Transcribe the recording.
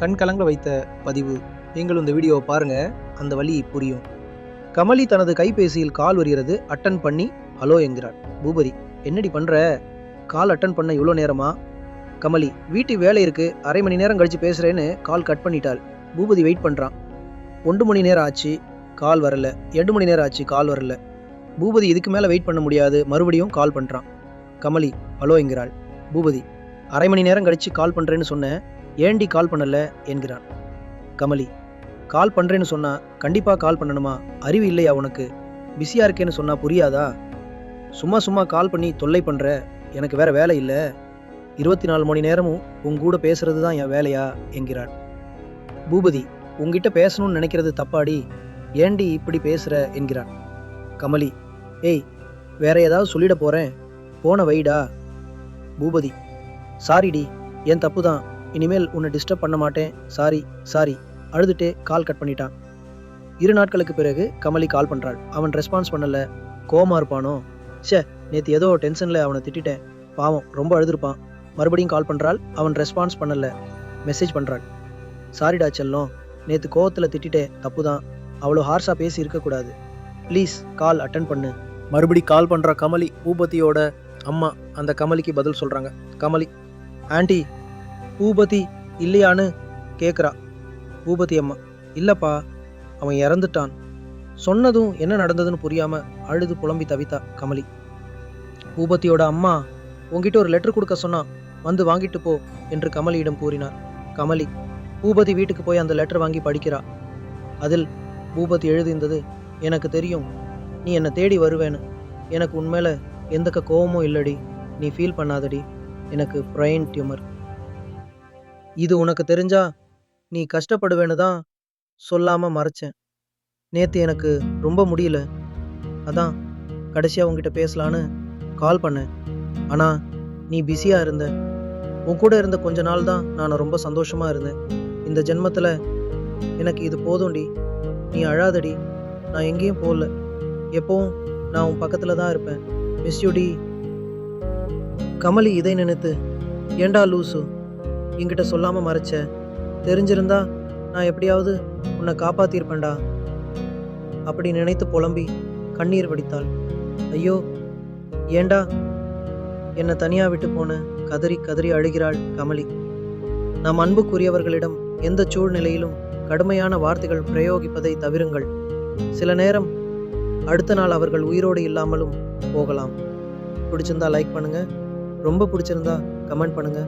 கண் கலங்க வைத்த பதிவு. நீங்களும் இந்த வீடியோவை பாருங்கள் அந்த வழி புரியும். கமலி தனது கைபேசியில் கால் வருகிறது அட்டன் பண்ணி ஹலோ என்கிறார். பூபதி என்னடி பண்ணுற கால் அட்டன் பண்ண இவ்வளோ நேரமா? கமலி வீட்டு வேலை இருக்குது அரை மணி நேரம் கழித்து பேசுகிறேன்னு கால் கட் பண்ணிட்டாள். பூபதி வெயிட் பண்ணுறான் ஒன்று மணி நேரம் ஆச்சு கால் வரல. எட்டு மணி நேரம் ஆச்சு கால் வரல. பூபதி இதுக்கு மேலே வெயிட் பண்ண முடியாது மறுபடியும் கால் பண்ணுறான் கமலி ஹலோ என்கிறாள். பூபதி அரை மணி நேரம் கழித்து கால் பண்ணுறேன்னு சொன்னேன் ஏண்டி கால் பண்ணல? என்கிறான். கமலி கால் பண்ணுறேன்னு சொன்னால் கண்டிப்பாக கால் பண்ணணுமா? அறிவு இல்லையா உனக்கு? பிஸியாக இருக்கேன்னு சொன்னால் புரியாதா? சும்மா சும்மா கால் பண்ணி தொல்லை பண்ணுற எனக்கு வேற வேலை இல்லை. இருபத்தி நாலு மணி நேரமும் உன் கூட பேசுறது தான் என் வேலையா? என்கிறாள். பூபதி உங்ககிட்ட பேசணும்னு நினைக்கிறது தப்பாடி. ஏண்டி இப்படி பேசுகிற என்கிறான். கமலி ஏய் வேற ஏதாவது சொல்லிட போகிறேன் போன வைடா. பூபதி சாரிடி என் தப்பு தான். இனிமேல் உன்னை டிஸ்டர்ப் பண்ண மாட்டேன். சாரி சாரி அழுதுட்டே கால் கட் பண்ணிட்டான். இரு நாட்களுக்கு பிறகு கமலி கால் பண்ணுறாள் அவன் ரெஸ்பான்ஸ் பண்ணல. கோமா இருப்பானோ? ச்சே நேற்று ஏதோ டென்ஷனில் அவனை திட்டிட்டேன். பாவம் ரொம்ப அழுதுருப்பான். மறுபடியும் கால் பண்ணுறாள் அவன் ரெஸ்பான்ஸ் பண்ணல. மெசேஜ் பண்ணுறாள் சாரிடா செல்லம். நேற்று கோவத்தில் திட்டிட்டேன் தப்பு தான் அவ்வளோ ஹார்ஷாக பேசி இருக்கக்கூடாது ப்ளீஸ் கால் அட்டன் பண்ணு. மறுபடி கால் பண்ணுற கமலி பூபதியோட அம்மா அந்த கமலிக்கு பதில் சொல்கிறாங்க கமலி ஆண்டி பூபதி இல்லையான்னு கேட்குறா பூபதி அம்மா இல்லைப்பா அவன் இறந்துட்டான். சொன்னதும் என்ன நடந்ததுன்னு புரியாமல் அழுது புலம்பி தவித்தா கமலி. பூபதியோட அம்மா உங்ககிட்ட ஒரு லெட்டர் கொடுக்க சொன்னான் வந்து வாங்கிட்டு போ என்று கமலியிடம் கூறினார். கமலி பூபதி வீட்டுக்கு போய் அந்த லெட்டர் வாங்கி படிக்கிறா. அதில் பூபதி எழுதியிருந்தது எனக்கு தெரியும் நீ என்னை தேடி வருவேன்னு. எனக்கு உண்மையில எந்த கோவமும் இல்லடி நீ ஃபீல் பண்ணாதடி. எனக்கு பிரைன் டியூமர் இது உனக்கு தெரிஞ்சா நீ கஷ்டப்படுவேன்னு தான் சொல்லாமல் மறைச்சேன். நேற்று எனக்கு ரொம்ப முடியல. அதான் கடைசியாக உங்ககிட்ட பேசலான்னு கால் பண்ணேன். ஆனால் நீ பிஸியாக இருந்த. உன் கூட இருந்த கொஞ்ச நாள் தான் நான் ரொம்ப சந்தோஷமாக இருந்தேன். இந்த ஜென்மத்தில் எனக்கு இது போதும்டி. நீ அழாதடி. நான் எங்கேயும் போகல. எப்போவும் நான் உன் பக்கத்தில் தான் இருப்பேன். மிஸ் யூடி கமலி இதை நினைத்து ஏண்டா லூசு? என்கிட்ட சொல்லாமல் மறைச்ச. தெரிஞ்சிருந்தா நான் எப்படியாவது உன்னை காப்பாத்திருப்பேன்டா. அப்படி நினைத்து புலம்பி கண்ணீர் வடித்தாள். ஐயோ ஏண்டா? என்னை தனியாக விட்டு போன கதறி கதறி அழுகிறாள் கமலி. நம் அன்புக்குரியவர்களிடம் எந்த சூழ்நிலையிலும் கடுமையான வார்த்தைகள் பிரயோகிப்பதை தவிருங்கள். சில நேரம் அடுத்த நாள் அவர்கள் உயிரோடு இல்லாமலும் போகலாம். பிடிச்சிருந்தா லைக் பண்ணுங்க. ரொம்ப பிடிச்சிருந்தா கமெண்ட் பண்ணுங்க.